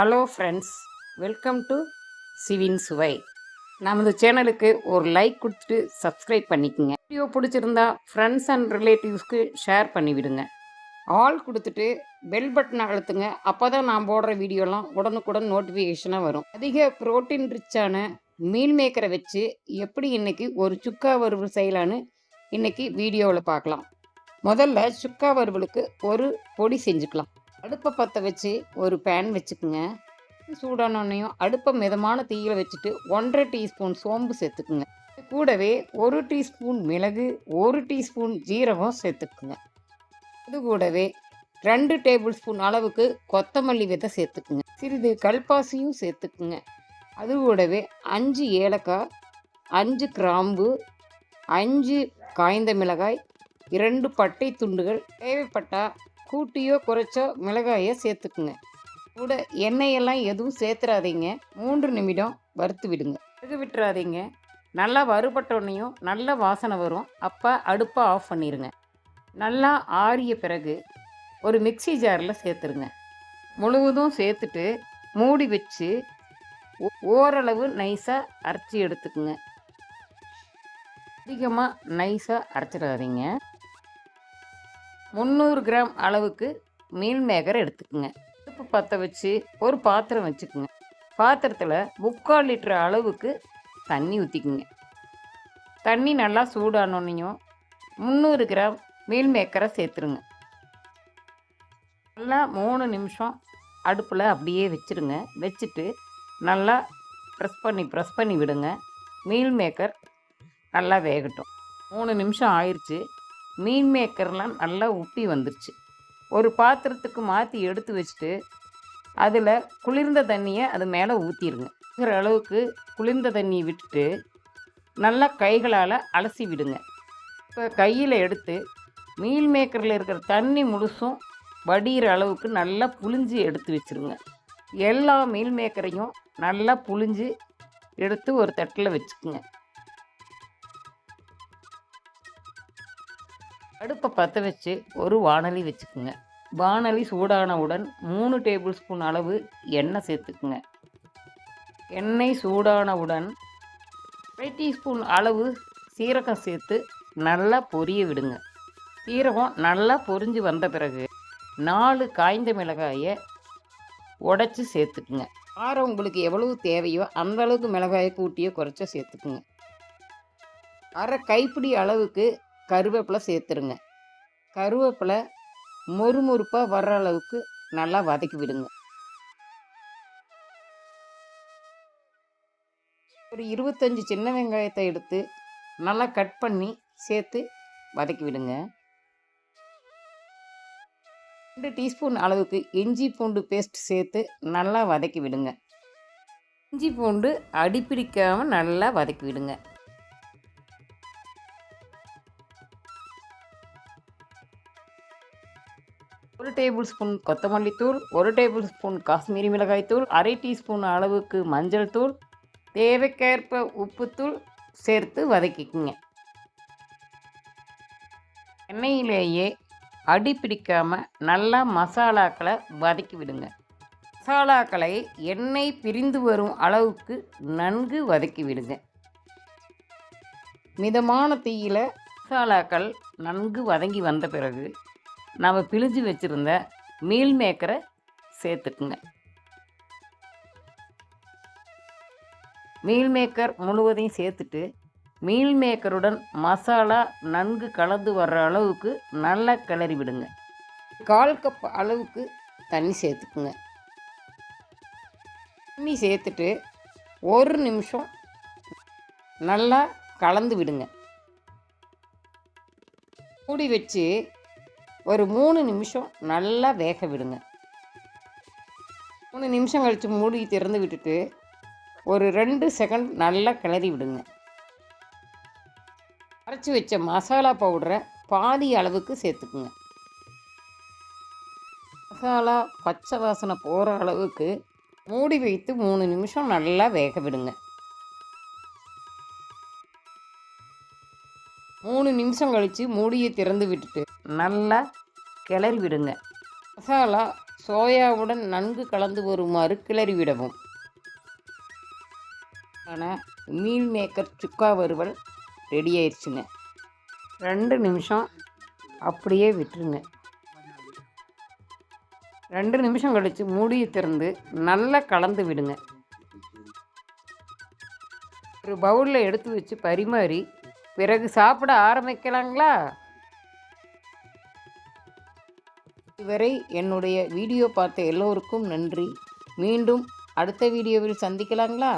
Hello friends welcome to Sivin Suvai. நமது சேனலுக்கு ஒரு லைக் கொடுத்துட்டு சப்ஸ்கிரைப் பண்ணிக்கோங்க. வீடியோ பிடிச்சிருந்தா ஃப்ரெண்ட்ஸ் அண்ட் ரிலேட்டிவ்ஸ்க்கு ஷேர் பண்ணிவிடுங்க. ஆல் கொடுத்துட்டு பெல் பட்டனை அழுத்துங்க. அப்போ தான் நான் போடுற வீடியோலாம் உடனுக்குடன் நோட்டிஃபிகேஷனாக வரும். அதிக புரோட்டீன் ரிச்சான மீன் மேக்கரை வச்சு எப்படி இன்றைக்கி ஒரு சுக்கா வறுவல் செய்யலான்னு இன்றைக்கி வீடியோவில் பார்க்கலாம். முதல்ல சுக்கா வறுவலுக்கு ஒரு பொடி செஞ்சுக்கலாம். அடுப்பை பற்ற வச்சு ஒரு பேன் வச்சுக்குங்க. சூடானோன்னையும் அடுப்பை மிதமான தீயில் வச்சுட்டு ஒன்றரை டீஸ்பூன் சோம்பு சேர்த்துக்குங்க. கூடவே ஒரு டீஸ்பூன் மிளகு ஒரு டீஸ்பூன் ஜீரகம் சேர்த்துக்குங்க. அது கூடவே ரெண்டு டேபிள் ஸ்பூன் அளவுக்கு கொத்தமல்லி விதை சேர்த்துக்குங்க. சிறிது கல்பாசியும் சேர்த்துக்குங்க. அது கூடவே அஞ்சு ஏலக்காய் அஞ்சு கிராம்பு அஞ்சு காய்ந்த மிளகாய் இரண்டு பட்டை துண்டுகள் தேவைப்பட்டா கூட்டியோ குறைச்சோ மிளகாயை சேர்த்துக்குங்க. கூட எண்ணெயெல்லாம் எதுவும் சேர்த்துறாதீங்க. மூன்று நிமிடம் வறுத்து விடுங்க. வெகு விட்டுறாதீங்க. நல்லா வறுபட்டோடனையும் நல்ல வாசனை வரும். அப்போ அடுப்பை ஆஃப் பண்ணிடுங்க நல்லா ஆறிய பிறகு ஒரு மிக்ஸி ஜாரில் சேர்த்துருங்க. முழுவதும் சேர்த்துட்டு மூடி வச்சு ஓரளவு நைஸாக அரைச்சி எடுத்துக்குங்க. அதிகமாக நைஸாக அரைச்சிடாதீங்க. முந்நூறு கிராம் அளவுக்கு மீல் மேக்கர் எடுத்துக்குங்க. அடுப்பு பற்ற வச்சு ஒரு பாத்திரம் வச்சுக்குங்க. பாத்திரத்தில் முக்கால் லிட்டர் அளவுக்கு தண்ணி ஊற்றிக்குங்க தண்ணி நல்லா சூடானோன்னையும் முந்நூறு கிராம் மீல் மேக்கரை சேர்த்துருங்க. நல்லா மூணு நிமிஷம் அடுப்பில் அப்படியே வச்சுருங்க. வச்சுட்டு நல்லா ப்ரெஸ் பண்ணி ப்ரெஸ் பண்ணி விடுங்க. மீல் மேக்கர் நல்லா வேகட்டும். மூணு நிமிஷம் ஆயிடுச்சு மீன் மேக்கர்லாம் நல்லா உப்பி வந்துருச்சு. ஒரு பாத்திரத்துக்கு மாற்றி எடுத்து வச்சுட்டு அதில் குளிர்ந்த தண்ணியை அது மேலே ஊற்றிடுங்க இருக்கிற அளவுக்கு குளிர்ந்த தண்ணியை விட்டுட்டு நல்லா கைகளால் அலசி விடுங்க. இப்போ கையில் எடுத்து மீல் மேக்கரில் இருக்கிற தண்ணி முழுசும் வடிகிற அளவுக்கு நல்லா புழிஞ்சு எடுத்து வச்சுருங்க. எல்லா மீல் மேக்கரையும் நல்லா புழிஞ்சு எடுத்து ஒரு தட்டில் வச்சுக்குங்க. அடுப்பை பற்ற வச்சு ஒரு வாணலி வச்சுக்குங்க. வாணலி சூடானவுடன் மூணு டேபிள் ஸ்பூன் அளவு எண்ணெய் சேர்த்துக்குங்க. எண்ணெய் சூடானவுடன் அரை டீஸ்பூன் அளவு சீரகம் சேர்த்து நல்லா பொரிய விடுங்க. சீரகம் நல்லா பொரிஞ்சு வந்த பிறகு நாலு காய்ந்த மிளகாயை உடச்சி சேர்த்துக்குங்க. காரம் உங்களுக்கு எவ்வளவு தேவையோ அந்த அளவுக்கு மிளகாயை கூட்டியோ குறைச்சோ சேர்த்துக்குங்க. அரை கைப்பிடி அளவுக்கு கருவேப்பிலை சேர்த்துருங்க. கருவேப்பிலை மொறுமொறுப்பாக வர்ற அளவுக்கு நல்லா வதக்கி விடுங்க. ஒரு இருபத்தஞ்சி சின்ன வெங்காயத்தை எடுத்து நல்லா கட் பண்ணி சேர்த்து வதக்கி விடுங்க. ரெண்டு டீஸ்பூன் அளவுக்கு இஞ்சி பூண்டு பேஸ்ட் சேர்த்து நல்லா வதக்கி விடுங்க. இஞ்சி பூண்டு அடிப்பிடிக்காமல் நல்லா வதக்கி விடுங்க. டேபிள் ஸ்பூன் கொத்தமல்லி தூள் ஒரு டேபிள் ஸ்பூன் காஷ்மீரி மிளகாய் தூள் அரை டீஸ்பூன் அளவுக்கு மஞ்சள் தூள் தேவைக்கேற்ப உப்புத்தூள் சேர்த்து வதக்கிக்குங்க. எண்ணெயிலேயே அடி பிடிக்காமல் நல்லா மசாலாக்களை வதக்கி விடுங்க. மசாலாக்களை எண்ணெய் பிரிந்து வரும் அளவுக்கு நன்கு வதக்கி விடுங்க. மிதமான தீயில மசாலாக்கள் நன்கு வதங்கி வந்த பிறகு நம்ம பிழிஞ்சு வச்சுருந்த மீல் மேக்கரை சேர்த்துக்குங்க. மீல் மேக்கர் முழுவதையும் சேர்த்துட்டு மீல் மேக்கருடன் மசாலா நன்கு கலந்து வர்ற அளவுக்கு நல்லா கிளறி விடுங்க. கால் கப் அளவுக்கு தண்ணி சேர்த்துக்குங்க. தண்ணி சேர்த்துட்டு ஒரு நிமிஷம் நல்லா கலந்து விடுங்க. மூடி வச்சு ஒரு மூணு நிமிஷம் நல்லா வேக விடுங்க. மூணு நிமிஷம் கழித்து மூடி திறந்து விட்டுட்டு ஒரு ரெண்டு செகண்ட் நல்லா கிளறி விடுங்க. அரைச்சி வச்ச மசாலா பவுடரை பாதி அளவுக்கு சேர்த்துக்குங்க. மசாலா பச்சை வாசனை போகிற அளவுக்கு மூடி வைத்து மூணு நிமிஷம் நல்லா வேக விடுங்க. மூணு நிமிஷம் கழித்து மூடியை திறந்து விட்டுட்டு நல்லா கிளறி விடுங்க. மசாலா சோயாவுடன் நன்கு கலந்து வருமாறு கிளறி விடவும். ஆனால் மீல் மேக்கர் சுக்கா வறுவல் ரெடி ஆயிடுச்சுங்க. ரெண்டு நிமிஷம் அப்படியே விட்டுருங்க. ரெண்டு நிமிஷம் கழித்து மூடியை திறந்து நல்லா கலந்து விடுங்க. ஒரு பவுலில் எடுத்து வச்சு பரிமாறி பிறகு சாப்பிட ஆரம்பிக்கலாங்களா? இதுவரை என்னுடைய வீடியோ பார்த்த எல்லோருக்கும் நன்றி. மீண்டும் அடுத்த வீடியோவில் சந்திக்கலாங்களா?